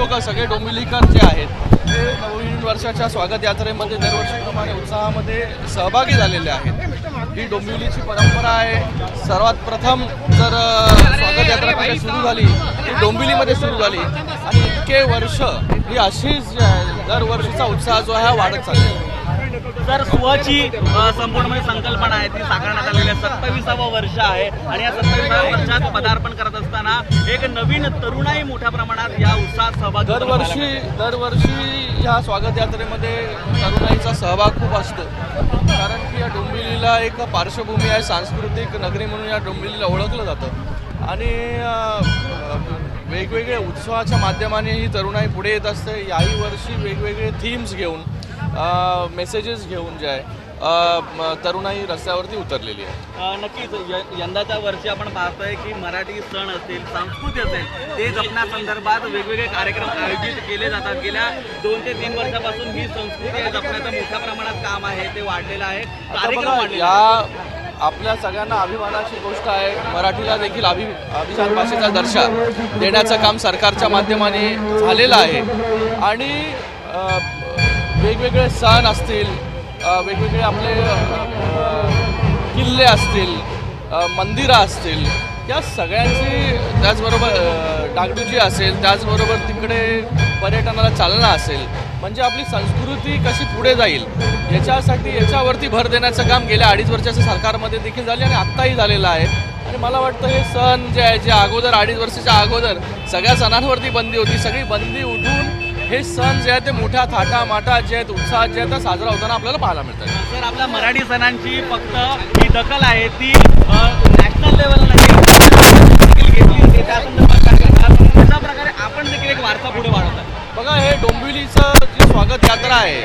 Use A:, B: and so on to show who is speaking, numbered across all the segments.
A: लोक सगळे डोंबिवलीकर जे आहेत. ते नवीन वर्षाच्या स्वागत यात्रेमध्ये दरवर्षीप्रमाणे उत्साहामध्ये सहभागी झालेले आहेत. ही डोंबिवलीची परंपरा आहे. सर्वात प्रथम जर स्वागत यात्रा कुठे सुरू झाली ती डोंबिवलीमध्ये सुरू झाली आणि इतके वर्ष ही अशीच दरवर्षीचा उत्साह जो आहे हा वाढत चालला
B: तर सुवाची संपूर्णपणे संकल्पना आहे ती साकारण्यात आलेली आहे. सत्तावीसावं वर्ष आहे आणि या सत्तावीसाव्या वर्षात पदार्पण करत असताना एक नवीन तरुणाई मोठ्या प्रमाणात या उत्साहात सहभागी
A: दरवर्षी. दरवर्षी या स्वागत यात्रेमध्ये तरुणाईचा सहभाग खूप असतो. कारण की या डोंबिवलीला एक पार्श्वभूमी आहे सांस्कृतिक नगरी म्हणून या डोंबिवलीला ओळखलं जातं. आणि वेगवेगळ्या उत्सवाच्या माध्यमाने ही तरुणाई पुढे येत असते. याही वर्षी वेगवेगळे थीम्स घेऊन मेसेजेस घेऊन जे आहे तरुणाई रस्त्यावरती उतरलेली आहे.
B: नक्कीच. यंदाच्या वर्षी आपण पाहतोय की मराठी सण असेल संस्कृती असेल ते जपण्यासंदर्भात वेगवेगळे कार्यक्रम आयोजित केले जातात. गेल्या दोन ते तीन वर्षापासून ही संस्कृती जपण्याचं मोठ्या प्रमाणात काम आहे ते वाढलेलं आहे. कार्यक्रम
A: या. आपल्या सगळ्यांना अभिमानाची गोष्ट आहे. मराठीला देखील अभि अभिजात भाषेचा दर्जा देण्याचं काम सरकारच्या माध्यमाने झालेलं आहे. आणि वेगवेगळे सण असतील वेगवेगळे आपले किल्ले असतील मंदिरं असतील या सगळ्यांची त्याचबरोबर डागडुजी असेल त्याचबरोबर तिकडे पर्यटनाला चालना असेल म्हणजे आपली संस्कृती कशी पुढे जाईल याच्यासाठी याच्यावरती भर देण्याचं काम गेल्या अडीच वर्षाच्या सरकारमध्ये देखील झाले आणि आत्ताही झालेलं आहे. आणि मला वाटतं हे सण जे आहे जे अगोदर अडीच वर्षाच्या अगोदर सगळ्या सणांवरती बंदी होती. सगळी बंदी उठून हे सण जे आहे ते मोठ्या थाटा माटात जे आहेत उत्साहात जे आहेत साजरा होताना आपल्याला पाहायला मिळतात.
B: तर आपल्या मराठी सणांची फक्त ही दखल आहे ती नॅशनल लेवलला घेतली होती. त्या संदर्भात प्रकारे आपण देखील एक वारसा पुढे वाढवत आहे
A: बघा हे डोंबिवलीचं स्वागत यात्रा आहे.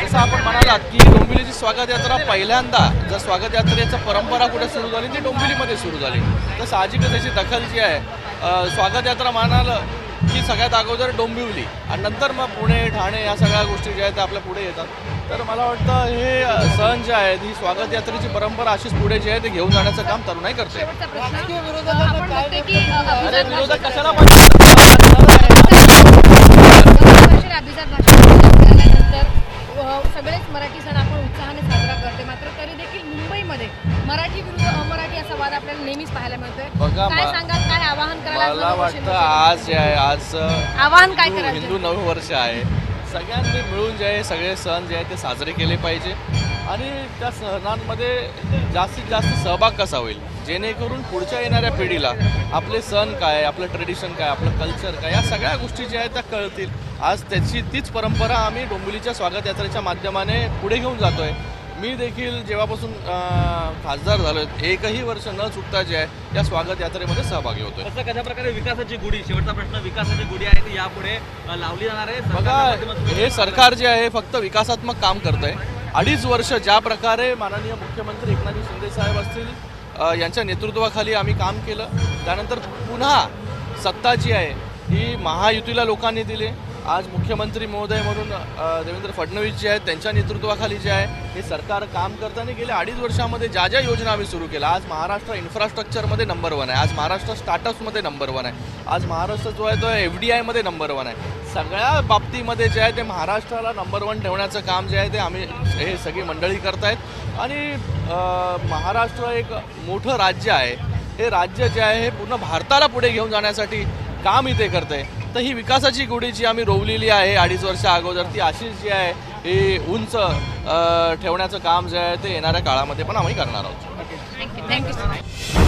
A: जसं आपण म्हणालात की डोंबिवलीची स्वागत यात्रा पहिल्यांदा जर स्वागत यात्रेचं परंपरा कुठे सुरू झाली ती डोंबिवलीमध्ये सुरू झाली. तर साहजिकच त्याची दखल जी आहे स्वागत यात्रा म्हणाल की सगळ्यात अगोदर डोंबिवली आणि नंतर मग पुणे ठाणे या सगळ्या गोष्टी ज्या आहेत त्या आपल्या पुढे येतात. तर मला वाटतं हे सण जे आहेत ही स्वागत यात्रेची परंपरा अशीच पुढे जे आहे ते घेऊन जाण्याचं काम तरुणाई करते. अरे विरोधक कशाला पाहिजे
C: अमराठी असा वाद आपल्याला नेहमीच पाहायला मिळतोय.
A: बघा,
C: काय
A: मा-
C: सांगाल काय आवाहन
A: मला वाटतं आज जे आहे आज
C: आवाहन काय
A: हिंदू-
C: कराल
A: हिंदू नवं वर्ष आहे. सगळ्यांनी मिळून जे आहे सगळे सण जे आहे ते साजरे केले पाहिजे. आणि त्या सणांमध्ये जास्तीत जास्त सहभाग कसा होईल? जेणेकरून पुढच्या येणाऱ्या पिढीला आपले सण काय आपलं ट्रेडिशन काय आपलं कल्चर काय या सगळ्या गोष्टी ज्या आहेत त्या कळतील. आज त्याची तीच परंपरा आम्ही डोंबिवलीच्या स्वागत यात्रेच्या माध्यमाने पुढे घेऊन जातो आहे मी देखील जेव्हापासून खासदार झालो एकही वर्ष न चुकता जे आहे या स्वागत यात्रेमध्ये सहभागी होतोय.
B: कसं कशा प्रकारे विकासाची गुढी शेवटचा प्रश्न विकासाची गुढी आहे ती यापुढे लावली जाणार आहे?
A: बघा हे सरकार जे आहे फक्त विकासात्मक काम करत आहे अडीच वर्ष ज्या प्रकारे माननीय मुख्यमंत्री एकनाथजी शिंदे साहेब असतील यांच्या नेतृत्वाखाली आम्ही काम केलं. त्यानंतर पुन्हा सत्ता जी आहे ही महायुतीला लोकांनी दिली. आज मुख्यमंत्री महोदय म्हणून देवेंद्र फडणवीस जे आहेत त्यांच्या नेतृत्वाखाली जे आहे हे सरकार काम करताना गेल्या अडीच वर्षामध्ये ज्या ज्या योजना आम्ही सुरू केल्या आज महाराष्ट्र इन्फ्रास्ट्रक्चरमध्ये नंबर वन आहे. आज महाराष्ट्र स्टार्टअप्समध्ये नंबर वन आहे. आज महाराष्ट्र जो आहे तो एफ डी आयमध्ये नंबर वन आहे. सगळ्या बाबतीमध्ये जे आहे ते महाराष्ट्राला नंबर वन ठेवण्याचं काम जे आहे ते आम्ही हे सगळी मंडळी करतायत. आणि महाराष्ट्र एक मोठं राज्य आहे. हे राज्य जे आहे हे पूर्ण भारताला पुढे घेऊन जाण्यासाठी काम इथे करत आहे तर ही विकासाची गुढी जी आम्ही रोवलेली आहे अडीच वर्ष अगोदर ती अशीच जी आहे ही उंच ठेवण्याचं काम जे आहे ते येणाऱ्या काळामध्ये पण आम्ही करणार आहोत.
C: Thank you thank you